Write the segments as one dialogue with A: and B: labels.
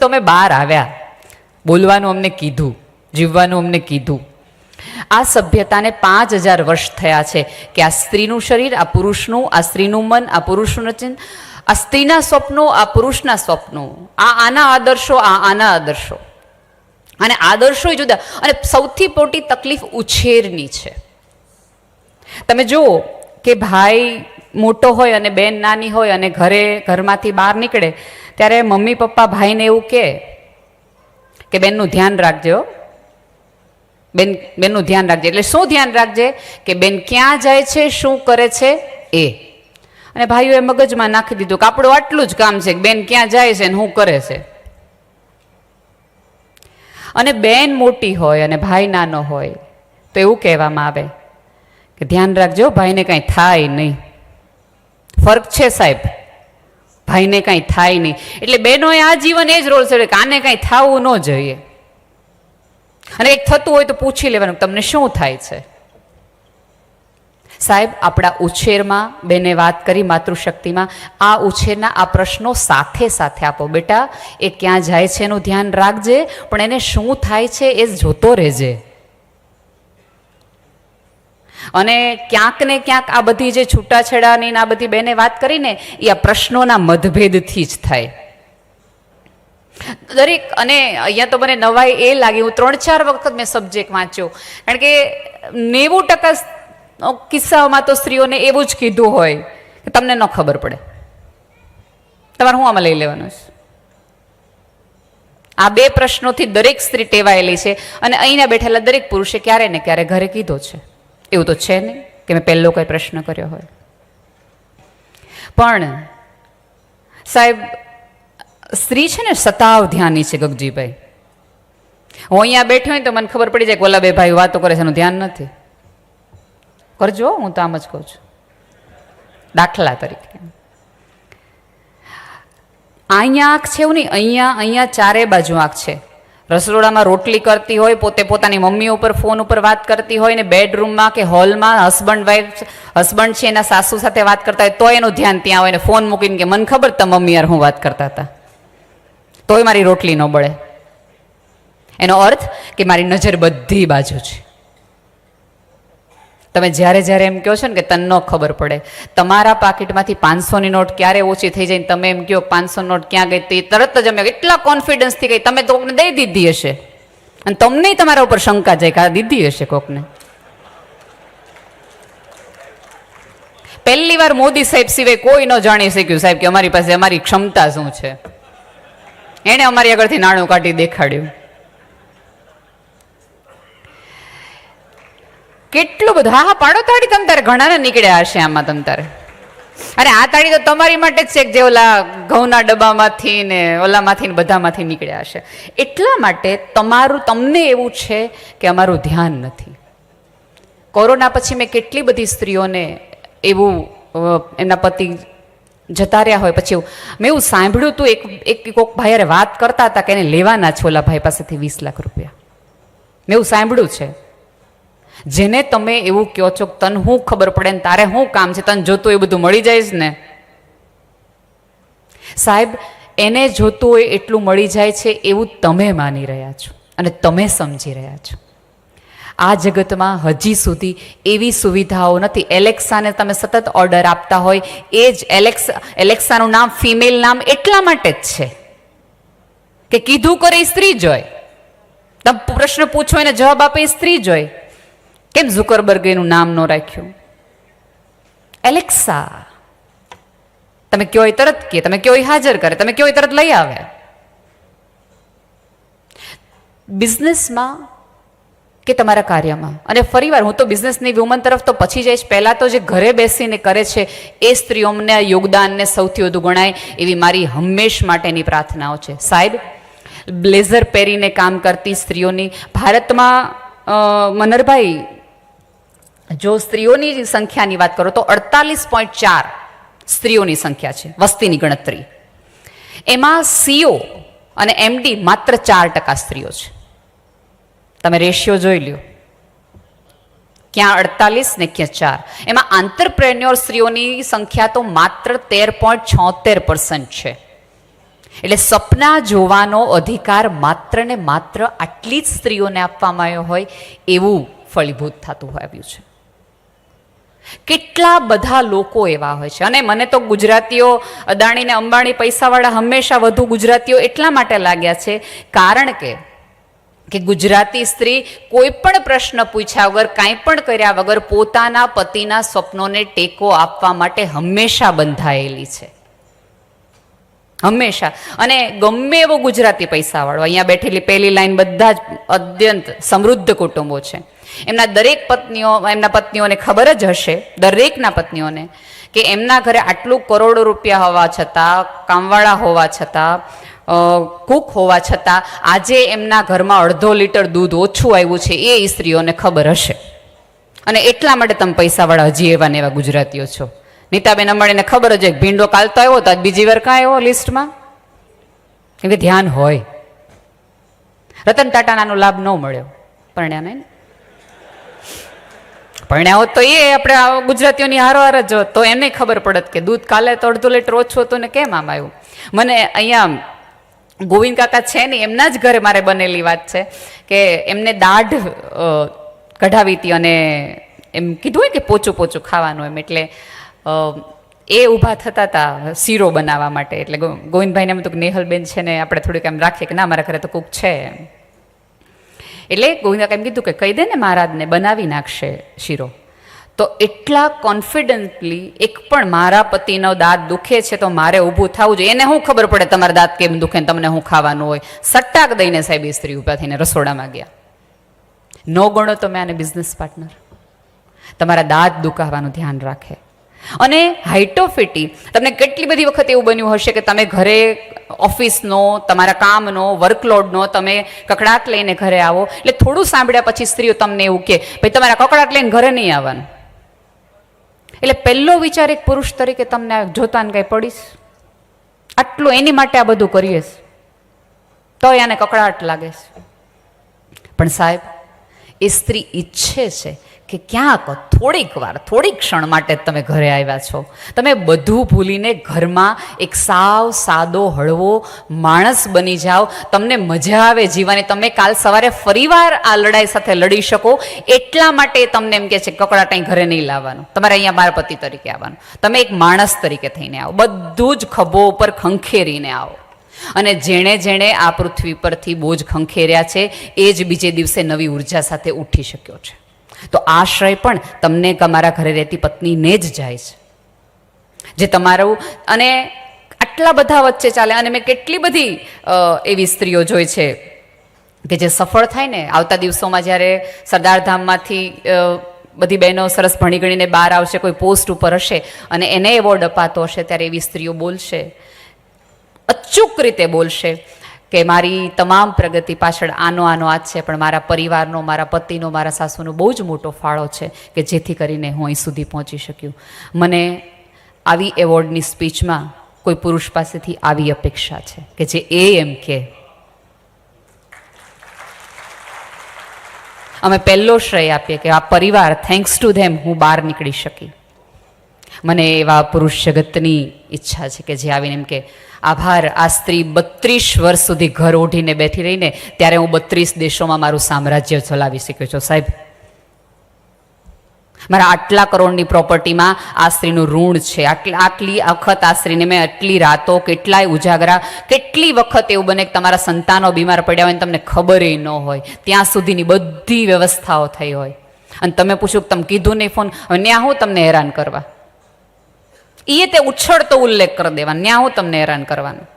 A: તો અમે બહાર આવ્યા. બોલવાનું અમને કીધું, જીવવાનું અમને કીધું. આ સભ્યતાને પાંચ હજાર વર્ષ થયા છે કે આ સ્ત્રીનું શરીર, આ પુરુષનું, આ સ્ત્રીનું મન, આ પુરુષનું રચન, આ સ્ત્રીના સ્વપ્નો, આ પુરુષના સ્વપ્નો, આ આના આદર્શો, આ આના આદર્શો. અને આદર્શો જુદા, અને સૌથી મોટી તકલીફ ઉછેરની છે. તમે જુઓ કે ભાઈ મોટો હોય અને બેન નાની હોય અને ઘરે, ઘરમાંથી બહાર નીકળે, ત્યારે મમ્મી, પપ્પા, ભાઈને એવું કહે કે બેનનું ધ્યાન રાખજો બેન, બેનનું ધ્યાન રાખજે. એટલે શું ધ્યાન રાખજે? કે બેન ક્યાં જાય છે, શું કરે છે? એ. અને ભાઈઓએ મગજમાં નાખી દીધું કે આપણું આટલું જ કામ છે કે બેન ક્યાં જાય છે ને શું કરે છે. અને બેન મોટી હોય અને ભાઈ નાનો હોય, તો એવું કહેવામાં આવે કે ધ્યાન રાખજો, ભાઈને કાંઈ થાય નહીં. ફરક છે સાહેબ? ભાઈને કાંઈ થાય નહીં. એટલે બહેનોએ આ જીવન એ જ રોલ છે કે આને કાંઈ થવું ન જોઈએ. અને એક થતું હોય તો પૂછી લેવાનું તમને શું થાય છે? સાહેબ, આપણા ઉછેરમાં બેને વાત કરી માતૃશક્તિમાં. આ ઉછેરના આ પ્રશ્નો સાથે સાથે આપો બેટા. એ ક્યાં જાય છે એનું ધ્યાન રાખજે, પણ એને શું થાય છે એ જોતો રહેજે. અને ક્યાંક ને ક્યાંક આ બધી જે છૂટાછેડાની આ બધી બેને વાત કરીને એ આ પ્રશ્નોના મતભેદથી જ થાય. દરેક, અને અહીંયા તો મને નવાઈ એ લાગી, હું ત્રણ ચાર વખત મેં સબ્જેક્ટ વાંચ્યો. કારણ કે નેવું ટકા કિસ્સાઓમાં તો સ્ત્રીઓને એવું જ કીધું હોય કે તમને ન ખબર પડે. તમારે હું આમાં લઈ લેવાનું છે? આ બે પ્રશ્નોથી દરેક સ્ત્રી ટેવાયેલી છે. અને અહીંના બેઠેલા દરેક પુરુષે ક્યારે ને ક્યારે ઘરે કીધો છે. એવું તો છે નહીં કે મેં પહેલો કોઈ પ્રશ્ન કર્યો હોય. પણ સાહેબ, સ્ત્રી છે ને સતાવ ધ્યાની છે ગગજીભાઈ. હું અહીંયા બેઠી હોય તો મને ખબર પડી જાય કે ઓલા બે ભાઈ વાતો કરે છે, એનું ધ્યાન નથી. કરજો, હું તો આમ જ કહું છું. દાખલા તરીકે. અહીંયા આંખ છે એવું નહીં, અહીંયા અહીંયા ચારે બાજુ આંખ છે. રસોડામાં રોટલી કરતી હોય, પોતે પોતાની મમ્મી ઉપર ફોન ઉપર વાત કરતી હોય ને બેડરૂમમાં કે હોલમાં હસબન્ડ વાઈફ હસબન્ડ છે એના સાસુ સાથે વાત કરતા હોય તો એનું ધ્યાન ત્યાં હોય ને ફોન મૂકીને કે મને ખબર તા મમ્મી યાર હું વાત કરતા હતા તોય મારી રોટલી ન બળે. એનો અર્થ કે મારી નજર બધી બાજુ છે. તમે જ્યારે જ્યારે એમ કહો છો ને કે તન ન ખબર પડે, તમારા પાકીટમાંથી પાંચસોની નોટ ક્યારે ઓછી થઈ જાય તમે એમ કહો પાંચસો નોટ ક્યાં ગઈ તે તરત જ અમે એટલા કોન્ફિડન્સથી ગઈ તમે તો કોકને દઈ દીધી હશે. અને તમને તમારા ઉપર શંકા જાય કે આ દીધી હશે કોકને. પહેલી વાર મોદી સાહેબ સિવાય કોઈ ન જાણી શક્યું સાહેબ કે અમારી પાસે અમારી ક્ષમતા શું છે? એણે અમારી આગળથી નાણું કાઢી દેખાડ્યું. કેટલું બધું? હા હા, પાડો તાળી તમ તારે, ઘણાને નીકળ્યા હશે આમાં તમ તારે. અરે, આ તાળી તો તમારી માટે જ છે કે જે ઓલા ઘઉંના ડબ્બામાંથી ને ઓલામાંથી ને બધામાંથી નીકળ્યા હશે. એટલા માટે તમારું તમને એવું છે કે અમારું ધ્યાન નથી. કોરોના પછી મેં કેટલી બધી સ્ત્રીઓને એવું એના પતિ જતા રહ્યા હોય. પછી મેં એવું સાંભળ્યું હતું એક એક કોક ભાઈ વાત કરતા હતા કે એને લેવાના છે ભાઈ પાસેથી વીસ લાખ રૂપિયા. મેં એવું સાંભળ્યું છે. જેને તમે એવું કહો છો તને શું ખબર પડે ને તારે શું કામ છે, તને જોતું એ બધું મળી છે ને? સાહેબ, એને જોતું હોય એટલું મળી જાય છે એવું તમે માની રહ્યા છો અને તમે સમજી રહ્યા છો. આ જગતમાં હજી સુધી એવી સુવિધાઓ નથી. એલેક્સાને તમે સતત ઓર્ડર આપતા હોય, એ જ એલેક્સ, એલેક્સાનું નામ, ફિમેલ નામ એટલા માટે જ છે કે કીધું કરે સ્ત્રી જોય તમે પ્રશ્ન પૂછો એને જવાબ આપે સ્ત્રી જોય કેમ ઝુકરબર્ગ એનું નામ ન રાખ્યું? એલેક્સા. તમે કયો એ તરત કે, તમે કયો એ હાજર કરે, તમે કયો એ તરત લઈ આવે? બિઝનેસમાં કે તમારા કાર્યમાં? અને ફરીવાર, હું તો બિઝનેસની વુમન તરફ તો પછી જઈશ. પહેલાં તો જે ઘરે બેસીને કરે છે, એ સ્ત્રીઓને યોગદાનને સૌથી વધુ ગણાય એવી મારી હંમેશ માટેની પ્રાર્થનાઓ છે. સાહેબ, બ્લેઝર પહેરીને કામ કરતી સ્ત્રીઓની ભારતમાં મનરભાઈ જો સ્ત્રીઓની સંખ્યાની વાત કરો તો અડતાલીસ પોઈન્ટ ચાર સ્ત્રીઓની સંખ્યા છે, વસ્તીની ગણતરી. એમાં સીઓ અને એમડી માત્ર ચાર ટકા સ્ત્રીઓ છે. તમે રેશિયો જોઈ લ્યો. ક્યાં અડતાલીસ ને ક્યાં ચાર. એમાં આંતરપ્રેન્યોર સ્ત્રીઓની સંખ્યા તો માત્ર તેર પોઈન્ટ છોતેર પર્સન્ટ છે. એટલે સપના જોવાનો અધિકાર માત્ર ને માત્ર આટલી જ સ્ત્રીઓને આપવામાં આવ્યો હોય એવું ફળીભૂત થતું આવ્યું છે. કેટલા બધા લોકો એવા હોય છે. અને મને તો ગુજરાતીઓ અદાણીને અંબાણી પૈસાવાળા હંમેશા વધુ ગુજરાતીઓ એટલા માટે લાગ્યા છે, કારણ કે કે ગુજરાતી સ્ત્રી કોઈ પણ પ્રશ્ન પૂછ્યા વગર, કાંઈ પણ કર્યા વગર પોતાના પતિના સ્વપ્નોને ટેકો આપવા માટે હંમેશા બંધાયેલી છે. હંમેશા. અને ગમે એવો ગુજરાતી પૈસાવાળો અહીંયા બેઠેલી પહેલી લાઈન બધા જ અત્યંત સમૃદ્ધ કુટુંબો છે. એમના દરેક પત્નીઓ, એમના પત્નીઓને ખબર જ હશે, દરેકના પત્નીઓને, કે એમના ઘરે આટલું કરોડો રૂપિયા હોવા છતાં, કામવાળા હોવા છતાં કુક હોવા છતાં, આજે એમના ઘરમાં અડધો લીટર દૂધ ઓછું આવ્યું છે, એ સ્ત્રીઓને ખબર હશે. અને એટલા માટે તમે પૈસાવાળા હજી એવા ને એવા ગુજરાતીઓ છો. નીતાબેન અંબાણીને ખબર જ એક ભીંડો કાલતો આવ્યો તો બીજી વાર કાં આવ્યો લિસ્ટમાં? કેમ કે ધ્યાન હોય. રતન ટાટાનાનો લાભ ન મળ્યો. પરણ્યા નહીં પરણ્યા હોત તો એ આપણે ગુજરાતીઓની ગુજરાતીઓની હારોહાર જ હોત. તો એને ખબર પડત કે દૂધ કાલે તો અડધો લીટર ઓછું હતું ને કેમ આમ આવ્યું? મને અહીંયા ગોવિંદ કાકા છે ને, એમના જ ઘરે મારે બનેલી વાત છે કે એમને દાઢ કઢાવી હતી અને એમ કીધું હોય કે પોચું પોચું ખાવાનું એમ. એટલે એ ઊભા થતા હતા શીરો બનાવવા માટે. એટલે ગોવિંદભાઈને એમ હતું નેહલબેન છે ને આપણે થોડુંક એમ રાખીએ કે ના, મારા ઘરે તો કૂક છે એટલે ગોવિંદા એમ કીધું કે કહી દે ને મહારાજને, બનાવી નાખશે શીરો. તો એટલા કોન્ફિડન્ટલી એક પણ મારા પતિનો દાંત દુખે છે તો મારે ઊભું થવું જોઈએ. એને શું ખબર પડે તમારા દાંત કેમ દુખે તમને શું ખાવાનું હોય. સટ્ટાક દઈને સાહેબ એ સ્ત્રી ઊભા થઈને રસોડામાં ગયા. નો ગણો તો મેં આને બિઝનેસ પાર્ટનર તમારા દાંત દુખાવાનું ધ્યાન રાખે. અને હાઇટોફિટી તમને કેટલી બધી વખત એવું બન્યું હશે કે તમે ઘરે ઓફિસનો તમારા કામનો વર્કલોડનો તમે કકડાટ લઈને ઘરે આવો? એટલે થોડું સાંભળ્યા પછી સ્ત્રીઓ તમને એવું કે, ભાઈ, તમારા કકડાટ લઈને ઘરે નહીં આવવાનું. એટલે પહેલો વિચાર એક પુરુષ તરીકે તમને જોતાને કંઈ પડીશ? આટલું એની માટે આ બધું કરીએ તો આને કકડાટ લાગે છે. પણ સાહેબ, એ સ્ત્રી ઈચ્છે છે કે ક્યાંક થોડીક વાર, થોડીક ક્ષણ માટે તમે ઘરે આવ્યા છો. તમે બધું ભૂલીને ઘરમાં એક સાવ સાદો હળવો માણસ બની જાઓ. તમને મજા આવે જીવાની તમે કાલ સવારે ફરીવાર આ લડાઈ સાથે લડી શકો. એટલા માટે તમને એમ કે છે કકડા કકડાટ ઘરે નહીં લાવવાનું. તમારે અહીંયા મારા પતિ તરીકે આવવાનું. તમે એક માણસ તરીકે થઈને આવો. બધું જ ખભો ઉપર ખંખેરીને આવો. અને જેણે જેણે આ પૃથ્વી પરથી બોજ ખંખેર્યા છે, એ જ બીજે દિવસે નવી ઊર્જા સાથે ઉઠી શક્યો છે. તો આશ્રય પણ તમને તમારા ઘરે રહેતી પત્નીને જ જાય છે. જે તમારું અને આટલા બધા વચ્ચે ચાલે અને મેં કેટલી બધી એવી સ્ત્રીઓ જોઈ છે કે જે સફળ થાય ને, આવતા દિવસોમાં જ્યારે સરદારધામમાંથી બધી બહેનો સરસ ભણી ગણીને બહાર આવશે, કોઈ પોસ્ટ ઉપર હશે અને એને એવોર્ડ અપાતો હશે, ત્યારે એવી સ્ત્રીઓ બોલશે. અચૂક રીતે બોલશે. કે મારી તમામ પ્રગતિ પાછળ આનો આનો હાથ છે, પણ મારા પરિવારનો, મારા પતિનો, મારા સાસુનો બહુ જ મોટો ફાળો છે કે જેથી કરીને હું અહીં સુધી પહોંચી શક્યું. મને આવી એવોર્ડની સ્પીચમાં કોઈ પુરુષ પાસેથી આવી અપેક્ષા છે કે જે એ એમ કે, અમે પહેલો શ્રેય આપીએ કે આ પરિવાર થેન્ક્સ ટુ ધેમ હું બહાર નીકળી શકી. મને એવા પુરુષ જગતની ઈચ્છા છે કે જે આવીને એમ કે, આભાર, આ સ્ત્રી બત્રીસ વર્ષ સુધી ઘર ઓઢીને બેઠી રહીને ત્યારે હું બત્રીસ દેશોમાં મારું સામ્રાજ્ય ચલાવી શક્યો છું. સાહેબ, મારા આટલા કરોડની પ્રોપર્ટીમાં આ સ્ત્રીનું ઋણ છે. આટલી આટલી વખત આ સ્ત્રીને મેં આટલી રાતો કેટલાય ઉજાગરા, કેટલી વખત એવું બને કે તમારા સંતાનો બીમાર પડ્યા હોય ને તમને ખબર ન હોય. ત્યાં સુધીની બધી વ્યવસ્થાઓ થઈ હોય. અને તમે પૂછ્યું તમે કીધું નહીં ફોન? અને આ હું તમને હેરાન કરવા. એ તે ઉછળતો ઉલ્લેખ કરી દેવાનો. ત્યાં હું તમને હેરાન કરવાનું.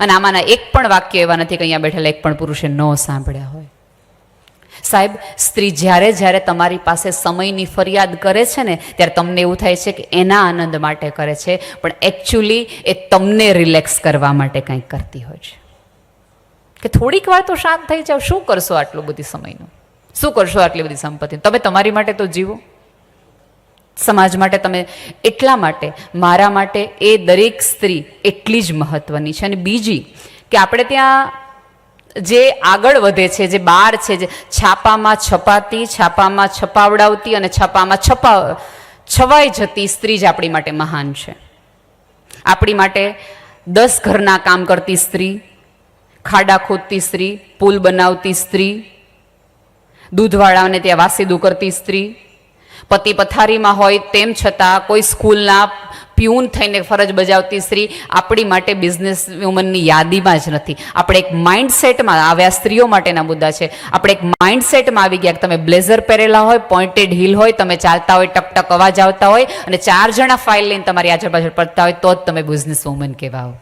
A: અને આમાંના એક પણ વાક્ય એવા નથી કે અહીંયા બેઠેલા એક પણ પુરુષે ન સાંભળ્યા હોય. સાહેબ, સ્ત્રી જ્યારે જ્યારે તમારી પાસે સમયની ફરિયાદ કરે છે ને, ત્યારે તમને એવું થાય છે કે એના આનંદ માટે કરે છે, પણ એકચ્યુઅલી એ તમને રિલેક્સ કરવા માટે કંઈક કરતી હોય છે. કે થોડીક વાર તો શાંત થઈ જાવ શું કરશો આટલું બધી સમયનું? શું કરશો આટલી બધી સંપત્તિ તમે તમારી માટે તો જીવો. સમાજ માટે તમે એટલા માટે, મારા માટે એ દરેક સ્ત્રી એટલી જ મહત્વની છે. અને બીજી કે આપણે ત્યાં જે આગળ વધે છે, જે બાર છે, જે છાપામાં છપાતી, છાપામાં છપાવડાવતી અને છાપામાં છપા, છવાઈ જતી સ્ત્રી જ આપણી માટે મહાન છે. આપણી માટે દસ ઘરના કામ કરતી સ્ત્રી, ખાડા ખોદતી સ્ત્રી, પુલ બનાવતી સ્ત્રી દૂધવાળાને ત્યાં વાસીદું કરતી સ્ત્રી પતિ પથારીમાં હોય તેમ છતાં કોઈ સ્કૂલના પ્યુન થઈને ફરજ બજાવતી સ્ત્રી આપણી માટે બિઝનેસ વુમનની યાદીમાં જ નથી. આપણે એક માઇન્ડસેટમાં આવ્યા સ્ત્રીઓ માટેના મુદ્દા છે. આપણે એક માઇન્ડસેટમાં આવી ગયા કે તમે બ્લેઝર પહેરેલા હોય પોઇન્ટેડ હિલ હોય, તમે ચાલતા હોય ટક ટક અવાજ આવતા હોય અને ચાર જણા ફાઇલ લઈને તમારી આજુબાજુ પડતા હોય, તો જ તમે બિઝનેસ વુમન કહેવાઓ.